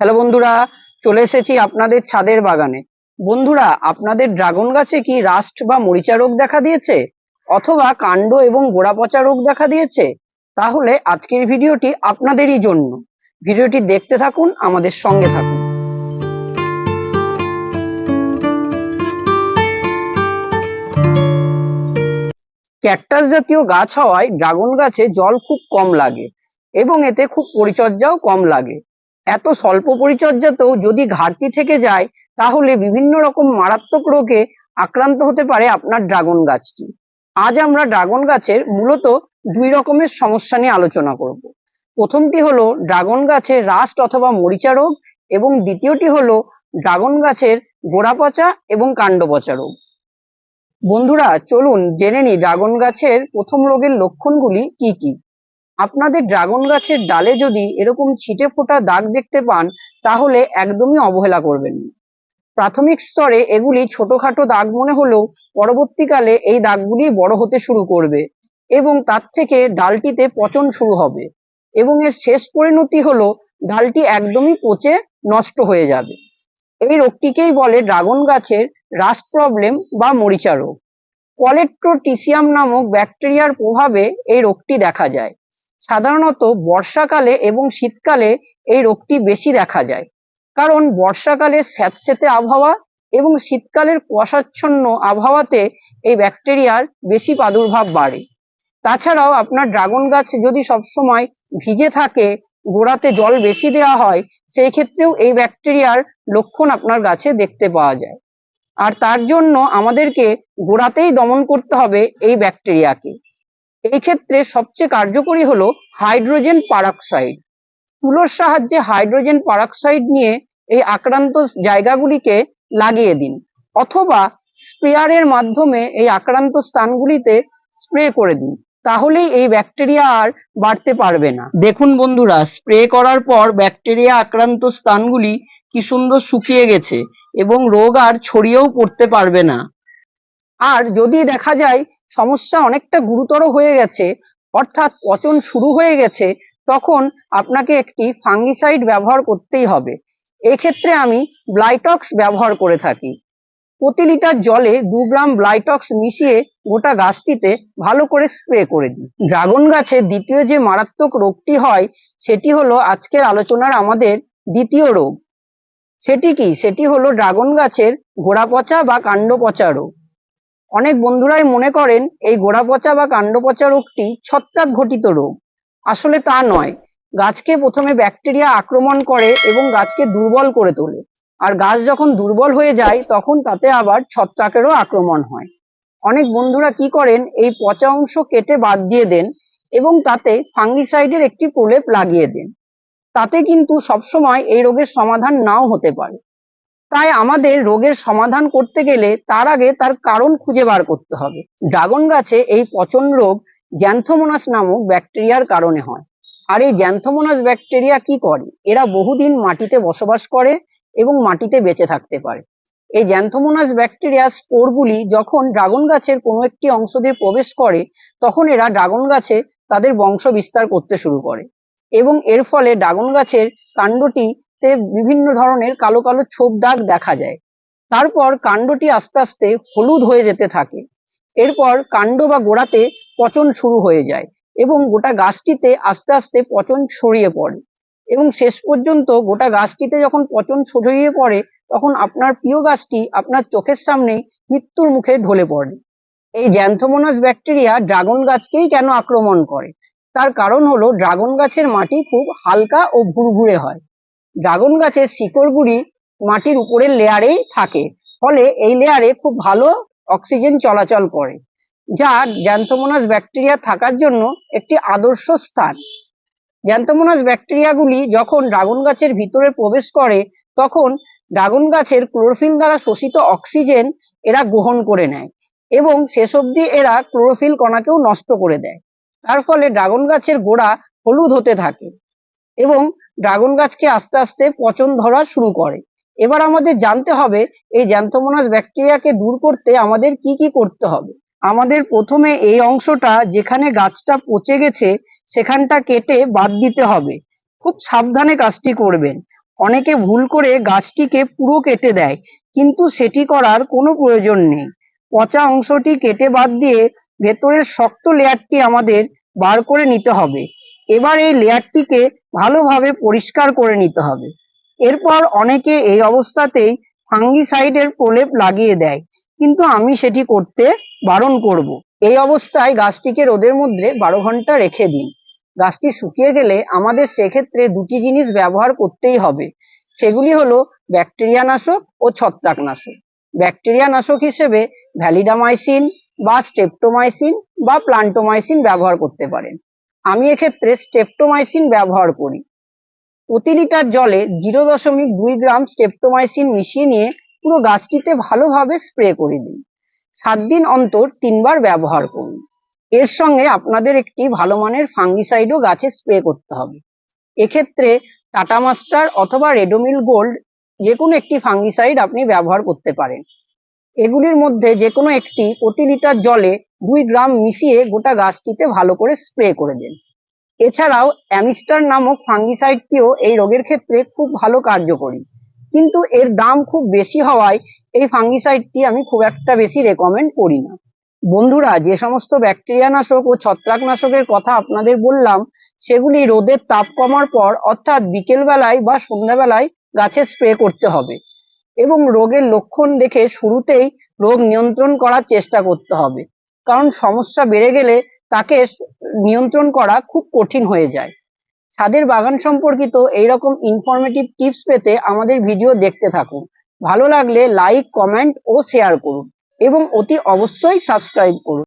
Hello বন্ধুরা, চলে এসেছি আপনাদের ছাদের বাগানে। বন্ধুরা, আপনাদের ড্রাগন গাছে কি রাস্ট বা মরিচা রোগ দেখা দিয়েছে? অথবা কাণ্ড এবং গোড়া পচা রোগ দেখা দিয়েছে? তাহলে আজকের ভিডিওটি আপনাদেরই জন্য। ভিডিওটি দেখতে থাকুন, আমাদের সঙ্গে থাকুন। ক্যাকটাস জাতীয় গাছ হওয়ায় ড্রাগন গাছে জল খুব কম লাগে এবং এতে খুব পরিচর্যাও কম লাগে। এত স্বল্প পরিচর্যাতেও যদি ঘাটতি থেকে যায়, তাহলে বিভিন্ন রকম মারাত্মক রোগে আক্রান্ত হতে পারে আপনার ড্রাগন গাছটি। আজ আমরা ড্রাগন গাছের মূলত দুই রকমের সমস্যা নিয়ে আলোচনা করব। প্রথমটি হলো ড্রাগন গাছের রাস্ট অথবা মরিচা রোগ এবং দ্বিতীয়টি হলো ড্রাগন গাছের গোড়া পচা এবং কাণ্ড পচা রোগ। বন্ধুরা, চলুন জেনে নিই ড্রাগন গাছের প্রথম রোগের লক্ষণগুলি কি কি। আপনাদের ড্রাগন গাছের ডালে যদি এরকম ছিটে ফোটা দাগ দেখতে পান, তাহলে একদমই অবহেলা করবেন প্রাথমিক স্তরে এগুলি ছোটখাটো দাগ মনে হলেও পরবর্তীকালে এই দাগগুলি বড় হতে শুরু করবে এবং তার থেকে ডালটিতে পচন শুরু হবে এবং এর শেষ পরিণতি হলো ডালটি একদমই পচে নষ্ট হয়ে যাবে। এই রোগটিকেই বলে ড্রাগন গাছের রাস প্রবলেম বা মরিচা রোগ। কলেট্রোটিসিয়াম নামক ব্যাকটেরিয়ার প্রভাবে এই রোগটি দেখা যায়। সাধারণত বর্ষাকালে এবং শীতকালে এই রোগটি বেশি দেখা যায়। কারণ বর্ষাকালে স্যাঁতসেঁতে আবহাওয়া এবং শীতকালের কুয়াশাচ্ছন্ন আবহাওয়াতে এই ব্যাকটেরিয়ার বেশি প্রাদুর্ভাব বাড়ে। তাছাড়াও আপনার ড্রাগন গাছ যদি সবসময় ভিজে থাকে, গোড়াতে জল বেশি দেওয়া হয়, সেই ক্ষেত্রেও এই ব্যাকটেরিয়ার লক্ষণ আপনার গাছে দেখতে পাওয়া যায়। আর তার জন্য আমাদেরকে গোড়াতেই দমন করতে হবে এই ব্যাকটেরিয়াকে। এই ক্ষেত্রে সবচেয়ে কার্যকরী হলো হাইড্রোজেন পারক্সাইড। তুলোর সাহায্যে হাইড্রোজেন পারক্সাইড নিয়ে এই আক্রান্ত জায়গাগুলিকে লাগিয়ে দিন, অথবা স্প্রেয়ারের মাধ্যমে এই আক্রান্ত স্থানগুলিতে স্প্রে করে দিন, তাহলেই এই ব্যাকটেরিয়া আর বাড়তে পারবে না। দেখুন বন্ধুরা, স্প্রে করার পর ব্যাকটেরিয়া আক্রান্ত স্থানগুলি কি সুন্দর শুকিয়ে গেছে এবং রোগ আর ছড়িয়েও পড়তে পারবে না। আর যদি দেখা যায় সমস্যা অনেকটা গুরুতর হয়ে গেছে, অর্থাৎ পচন শুরু হয়ে গেছে, তখন আপনাকে একটি ফাঙ্গিসাইড ব্যবহার করতেই হবে। এক্ষেত্রে আমি ব্লাইটক্স ব্যবহার করে থাকি। প্রতি লিটার জলে দু গ্রাম ব্লাইটক্স মিশিয়ে গোটা গাছটিতে ভালো করে স্প্রে করে দিই। ড্রাগন গাছে দ্বিতীয় যে মারাত্মক রোগটি হয়, সেটি হলো আজকের আলোচনার আমাদের দ্বিতীয় রোগ। সেটি কি? সেটি হলো ড্রাগন গাছের গোড়া পচা বা কাণ্ড পচা রোগ। অনেক বন্ধুরাই মনে করেন এই গোড়া পচা বা কাণ্ড পচা রোগটি ছত্রাক ঘটিত রোগ। আসলে তা নয়। গাছকে প্রথমে ব্যাকটেরিয়া আক্রমণ করে এবং গাছকে দুর্বল করে তোলে। আর গাছ যখন দুর্বল হয়ে যায়, তখন তাতে আবার ছত্রাকেরও আক্রমণ হয়। অনেক বন্ধুরা কি করেন, এই পচা অংশ কেটে বাদ দিয়ে দেন এবং তাতে ফাঙ্গিসাইডের একটি প্রলেপ লাগিয়ে দেন। তাতে কিন্তু সবসময় এই রোগের সমাধান নাও হতে পারে। তাই আমাদের রোগের সমাধান করতে গেলে তার আগে তার কারণ খুঁজে বার করতে হবে। ড্রাগন গাছে এই পচন রোগ জ্যান্থোমোনাস নামক ব্যাকটেরিয়ার কারণে হয়। আর এই জ্যান্থোমোনাস ব্যাকটেরিয়া কি করে? এরা বহুদিন মাটিতে বসবাস করে এবং মাটিতে বেঁচে থাকতে পারে। এই জ্যান্থোমোনাস ব্যাকটেরিয়া স্পোরগুলি যখন ড্রাগন গাছের কোনো একটি অংশ দিয়ে প্রবেশ করে, তখন এরা ড্রাগন গাছে তাদের বংশ বিস্তার করতে শুরু করে। এবং এর ফলে ড্রাগন গাছের কাণ্ডটিতে বিভিন্ন ধরনের কালো কালো ছোপ দাগ দেখা যায়। তারপর কাণ্ডটি আস্তে আস্তে হলুদ হয়ে যেতে থাকে। এরপর কাণ্ড বা গোড়াতে পচন শুরু হয়ে যায় এবং গোটা গাছটিতে আস্তে আস্তে পচন ছড়িয়ে পড়ে। এবং শেষ পর্যন্ত গোটা গাছটিতে যখন পচন ছড়িয়ে পড়ে, তখন আপনার প্রিয় গাছটি আপনার চোখের সামনে মৃত্যুর মুখে ঢলে পড়ে। এই জ্যান্থোমোনাস ব্যাকটেরিয়া ড্রাগন গাছকেই কেন আক্রমণ করে? তার কারণ হলো ড্রাগন গাছের মাটি খুব হালকা ও ভুরভুরে হয়। ড্রাগন গাছের শিকড়গুলি মাটির উপরের লেয়ারেই থাকে। ফলে এই লেয়ারে খুব ভালো অক্সিজেন চলাচল করে, যা জ্যান্থোমোনাস ব্যাকটেরিয়া থাকার জন্য একটি আদর্শ স্থান। জ্যান্থোমোনাস ব্যাকটেরিয়াগুলি যখন ড্রাগন গাছের ভিতরে প্রবেশ করে, তখন ড্রাগন গাছের ক্লোরোফিল দ্বারা শোষিত অক্সিজেন এরা গ্রহণ করে নেয় এবং শেষ অবধি এরা ক্লোরোফিল কণাকেও নষ্ট করে দেয়। তার ফলে ড্রাগন গাছের গোড়া হলুদ হতে থাকে। এবং ড্রাগন গাছকে আস্তে আস্তে পচন ধরা শুরু করে। এবার আমাদের জানতে হবে, এই জ্যান্থোমোনাস ব্যাকটেরিয়াকে দূর করতে আমাদের কি কি করতে হবে। আমাদের প্রথমে এই অংশটা যেখানে গাছটা পচে গেছে, সেখানটা কেটে বাদ দিতে হবে। খুব সাবধানে কাজটি করবেন। অনেকে ভুল করে গাছটিকে পুরো কেটে দেয়, কিন্তু সেটি করার কোনো প্রয়োজন নেই। পচা অংশটি কেটে বাদ দিয়ে ভেতরের শক্ত লেয়ারটি আমাদের বার করে নিতে হবে। এবার এই লেয়ারটিকে ভালোভাবে পরিষ্কার করে নিতে হবে। এরপর অনেকে এই অবস্থাতেই ফাঙ্গিসাইডের প্রলেপ লাগিয়ে দেয়, কিন্তু আমি সেটি করতে বারণ করব। এই অবস্থায় গাছটিকে রোদের মধ্যে বারো ঘণ্টা রেখে দিন। গাছটি শুকিয়ে গেলে আমাদের সেক্ষেত্রে দুটি জিনিস ব্যবহার করতেই হবে। সেগুলি হলো ব্যাকটেরিয়া নাশক ও ছত্রাকনাশক। ব্যাকটেরিয়া নাশক হিসেবে ভ্যালিডামাইসিন বা স্টেপটোমাইসিন বা প্লান্টোমাইসিন ব্যবহার করতে পারেন। আমি এক্ষেত্রে স্টেপটোমাইসিন ব্যবহার করি। প্রতি লিটার জলে জিরো দশমিক দুই গ্রাম স্টেপটোমাইসিন মিশিয়ে নিয়ে পুরো গাছটিতে ভালোভাবে স্প্রে করে দিন। সাত দিন অন্তর তিনবার ব্যবহার করুন। এর সঙ্গে আপনাদের একটি ভালো মানের ফাঙ্গিসাইডও গাছে স্প্রে করতে হবে। এক্ষেত্রে টাটা মাস্টার অথবা রেডোমিল গোল্ড যে কোনো একটি ফাঙ্গিসাইড আপনি ব্যবহার করতে পারেন। এগুলির মধ্যে যে কোনো একটি প্রতি লিটার জলে দুই গ্রাম মিশিয়ে গোটা গাছটিতে ভালো করে স্প্রে করে দিন। এছাড়াও অ্যামিস্টার নামক ফাঙ্গিসাইডটিও এই রোগের ক্ষেত্রে খুব ভালো কার্যকরী। কিন্তু এর দাম খুব বেশি হওয়ায় এই ফাঙ্গিসাইডটি আমি খুব একটা বেশি রেকমেন্ড করি না। বন্ধুরা, যে সমস্ত ব্যাকটেরিয়া নাশক ও ছত্রাকনাশকের কথা আপনাদের বললাম, সেগুলি রোদের তাপ কমার পর অর্থাৎ বিকেলবেলায় বা সন্ধ্যাবেলায় গাছে স্প্রে করতে হবে এবং রোগের লক্ষণ দেখে শুরুতেই রোগ নিয়ন্ত্রণ করার চেষ্টা করতে হবে। কারণ সমস্যা বেড়ে গেলে তাকে নিয়ন্ত্রণ করা খুব কঠিন হয়ে যায়। ছাদের বাগান সম্পর্কিত এইরকম ইনফরমেটিভ টিপস পেতে আমাদের ভিডিও দেখতে থাকুন। ভালো লাগলে লাইক কমেন্ট ও শেয়ার করুন এবং অতি অবশ্যই সাবস্ক্রাইব করুন।